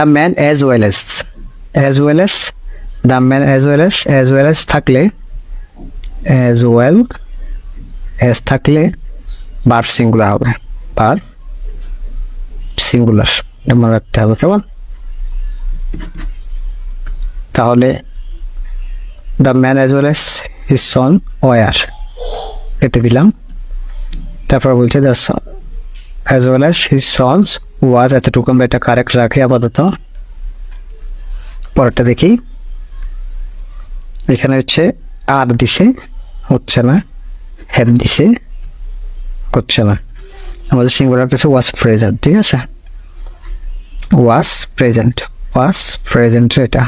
The man as well as as well as the man as well as as well as থাকলে as well as থাকলে বার singular হবে। বার singular এমন রাখতে হবে, কেমন? তাহলে the man as well as his son were কেটে দিলাম। তারপর বলছে the as well as his sons was, এতটুকু আমরা এটা কারেক্ট রাখি আপাতত। পরেরটা দেখি। এখানে হচ্ছে আর দিছে হচ্ছে না হ্যাভ দিছে হচ্ছে না। আমাদের সিঙ্গুলার হচ্ছে ওয়াজ প্রেজেন্ট ঠিক আছে? ওয়াজ প্রেজেন্ট ওয়াজ প্রেজেন্ট এটা।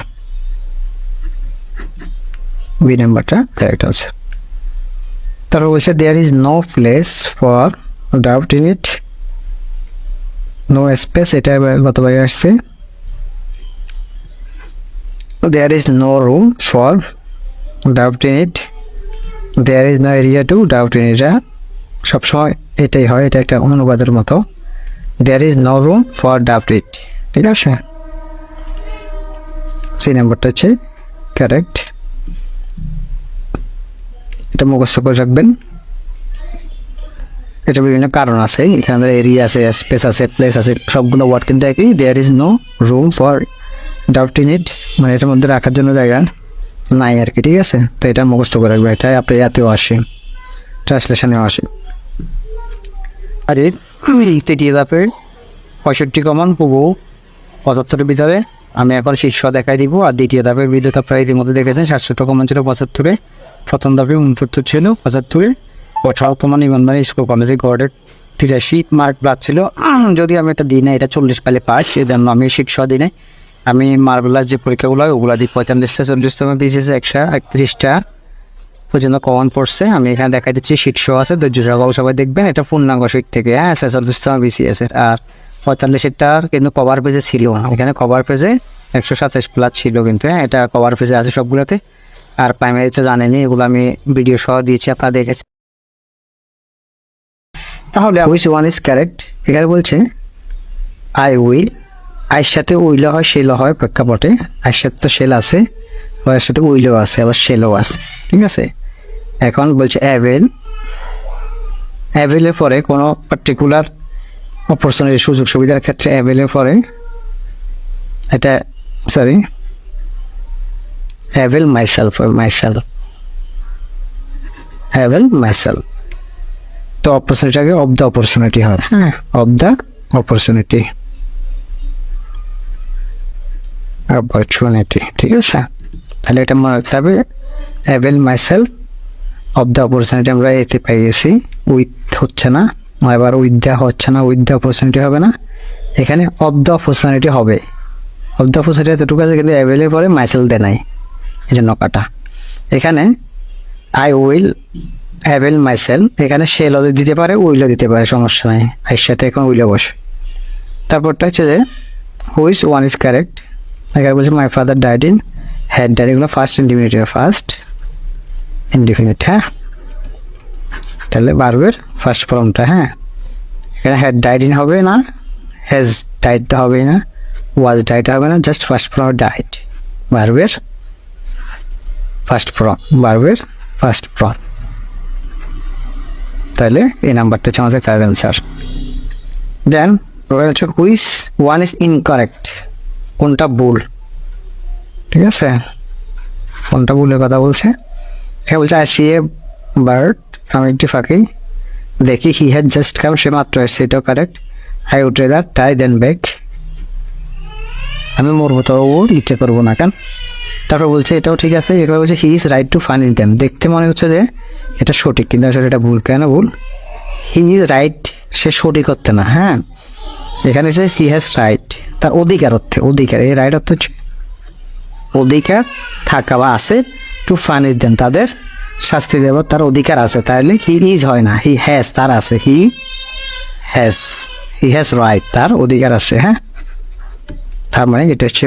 বি নাম্বারটা কারেক্ট আছে। তারপর বলছে there is no place for doubt in it no space এটা গতবার আসছে। There is no room for doubt in it there is no area to doubt in এটা সবসময় এটাই হয়, এটা একটা অনুবাদের মতো। There is no room for doubt it ঠিক আছে? সেই নাম্বারটা হচ্ছে কারেক্ট এটা মুখস্থ করে রাখবেন। এটা বিভিন্ন কারণ আছে। এখানে এরিয়া আছে স্পেস আছে প্লেস আছে, সবগুলো ওয়ার্ড কিন্তু একই। There is no room for doubt in it মানে এটার মধ্যে রাখার জন্য জায়গা নাই আর কি, ঠিক আছে? তো এটা মুখস্থ করে রাখবে। এটা আপনি ইয়াতেও আসে ট্রান্সলেশনেও আসে। আর, তৃতীয় ধাপের পঁয়ষট্টি কমন পুবু পঁচাত্তরের ভিতরে। আমি এখন শীর্ষ দেখাই দিব। আর দ্বিতীয় ধাপের ভিডিওটা প্রায় ইতিমধ্যে দেখেছেন, সাতষট্টি কমন ছিল পঁচাত্তরে। প্রথম ধাপে উনসত্তর ছিল পঁচাত্তরে। বর্তমান ইমানদারি স্কুল কলেজে গড়ের তিরাশি মার্ক ছিল। যদি আমি এটা দিই না এটা চল্লিশ পালে পাস, সেজন্য আমি শীর্ষ দিই নাই আমি মার্বেলার যে পরীক্ষাগুলো হয়, ওগুলো দিই। পঁয়তাল্লিশটা চল্লিশটা বিশেষে একশো একত্রিশটা পর্যন্ত কমন পড়ছে। আমি এখানে দেখাই দিচ্ছি শীর্ষ আছে, ধৈর্য সবাই দেখবেন। এটা পূর্ণাঙ্গ শীট থেকে হ্যাঁ ছেচল্লিশটা বিসিএস এর আর পঁয়তাল্লিশেরটার কিন্তু কভার পেজে ছিল না। এখানে কভার পেজে একশো সাতাশ প্লাস ছিল কিন্তু হ্যাঁ এটা কভার পেজে আছে সবগুলোতে। আর প্রাইমারিতে জানেনি এগুলো আমি ভিডিও সহ দিয়েছি, আপনারা দেখেছেন। তাহলে হুইচ ওয়ান ইজ কারেক্ট এখানে বলছে আই উইল আইয়ের সাথে উইলও হয় শেলও হয় প্রেক্ষাপটে। আইয়ের সাথে তো শেল আছে ওয়ের সাথে উইলও আছে, আবার শেলও আছে। ঠিক আছে? এখন বলছে অ্যাভেল অ্যাভেলের পরে কোনো পার্টিকুলার অপরচুনিটি সুযোগ সুবিধার ক্ষেত্রে অ্যাভেলের পরে এটা sorry avail myself myself avail myself তো অপরচুনিটিটাকে অফ দ্য অপরচুনিটি হয় হ্যাঁ। অফ দ্য অপরচুনিটি অপরচুনিটি ঠিক আছে? তাহলে এটা মনে রাখতে হবে avail myself of the opportunity আমরা এতে পেয়ে গেছি উইথ হচ্ছে না এবার উইথ দ্য হচ্ছে না উইথ দ্য অপরচুনিটি হবে না এখানে অফ দ্য অপরচুনিটি হবে। অফ দ্য অপরচুনিটি এতটুকু আছে কিন্তু অ্যাভেলের পরে মাইসেল দে নাই এই জন্য কাটা। এখানে আই উইল অ্যাভেল মাইসেল এখানে সেলও দিতে পারে উইলও দিতে পারে, সমস্যা নাই। আইয়ের সাথে এখন উইলও বসে। তারপরটা হচ্ছে যে হুইচ ওয়ান ইজ কারেক্ট এখানে বলছে my father died in had died এগুলো ফার্স্ট ইন্ডিফিনিটিভ ফার্স্ট ইনডিফিনিট হ্যাঁ? তাহলে বারবের ফার্স্ট ফর্মটা হ্যাঁ? এখানে হ্যাড ডাইড ইন হবে না হ্যাজ ডাইডটা হবে না ওয়াজ ডাইড হবে না জাস্ট ফার্স্ট ফর্ম ডাইড বারবের ফার্স্ট ফর্ম বারবের ফার্স্ট ফর্ম তাহলে এই নাম্বারটা হচ্ছে আমাদের কারেক্ট অ্যান্সার দেন হচ্ছে হুইস ওয়ান ইজ ইনকারেক্ট কোনটা ভুল? ঠিক আছে? কোনটা ভুলের কথা বলছে? এখানে বলছে আই সি এ বার্ড আমি একটি ফাঁকি দেখি হি হ্যাড জাস্ট কাম সে মাত্র এসছে এটাও correct I would rather die than back আমি মরবো তো লিখতে পারব না কেন? তারপর বলছে, এটাও ঠিক আছে। এরপর বলছে he is right to furnish them দেখতে মনে হচ্ছে যে এটা সঠিক, কিন্তু আসলে এটা ভুল। কেন ভুল? হি ইজ রাইট সে সঠিক হচ্ছে না হ্যাঁ? এখানে হচ্ছে হি হ্যাজ রাইট তার অধিকার অর্থে, অধিকার। এই রাইট অর্থ হচ্ছে অধিকার থাকা বা আছে টু ফানিশ দেন তাদের শাস্তি দেওয়ার তার অধিকার আছে। তাহলে হি ইজ হয় না হি হ্যাজ তার আছে। He has he has right তার অধিকার আছে হ্যাঁ? তার মানে এটা হচ্ছে।